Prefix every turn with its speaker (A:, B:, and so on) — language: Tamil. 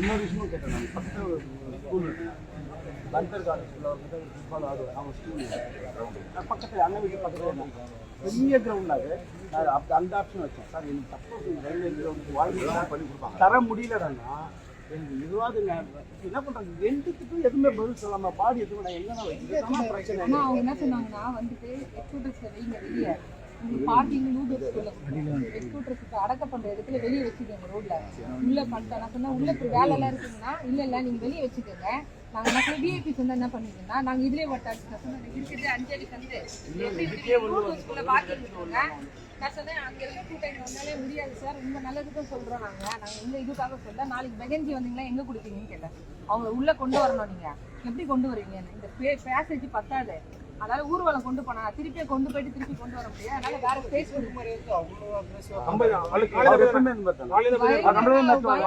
A: இன்னொரு விஷயமும் கேட்டேன் நான் ஒரு ஸ்கூல் பந்தர் காலேஜில் வந்து ஃபுட்பால் ஆடுவேன் அவங்க ஸ்கூல் பக்கத்தில் அண்ணன் வீட்டு பக்கத்தில் பெரிய கிரவுண்டாக நான் அப்போ அந்த ஆப்ஷன் வச்சேன் சார் எனக்கு சப்போஸ் ரயில்வே கிரவுண்டுக்கு வாழ்க்கை பண்ணி கொடுப்பாங்க தர முடியலன்னா எனக்கு இதுவாது என்ன பண்ணுறாங்க ரெண்டுத்துக்கும் எதுவுமே பதில் சொல்லாம பாடி எதுவும் நான் எங்கே வைக்கிறேன் பிரச்சனை
B: அவங்க என்ன சொன்னாங்கன்னா வந்துட்டு எக்ஸ்கூட்டர்ஸ்ல வைங்க வெளியே பார்க்கிங் லூடர்ஸ் எக்ஸ்கூட்டர்ஸ்க்கு அடக்க பண்ற இடத்துல வெளியே வச்சுக்கோங்க ரோட்ல உள்ள பண்ணிட்டேன் நான் சொன்னேன் உள்ள வேலை எல்லாம் இருக்குங்கன்னா இல்ல இல்ல நீங்க வெளியே வச்சுக்கோங்க. நாங்க விஐபிஸ் வந்து என்ன பண்ணுவீங்கன்னா நாங்க இதுலயே வட்டாச்சு. நான் சொன்னேன் இருக்கிறது அஞ்சு அடி வந்து லூடர்ஸ்குள்ள பார்க்கிங் இருக்குங்க நான் சொன்னேன் அங்க இருக்க டூ டைம் வந்தாலே முடியாது சார் உங்க நல்லதுக்கு சொல்றோம் நாங்க. நாங்க இந்த இதுக்காக சொல்ல நாளைக்கு மெகன்சி வந்தீங்களா எங்க கொடுப்பீங்கன்னு கேட்டேன். அவங்கள உள்ள கொண்டு வரணும் நீங்க. எப்படி கொண்டு வருவீங்க இந்த பேசேஜ் பத்தாது. அதனால ஊர்வலம் கொண்டு போனா திருப்பி கொண்டு போயிட்டு திருப்பி கொண்டு வர முடியாது. அதனால வேற ஸ்பேஸ்
A: எப்பவுமே இந்த மாதிரி தான். நம்மளே நடத்துவாங்க.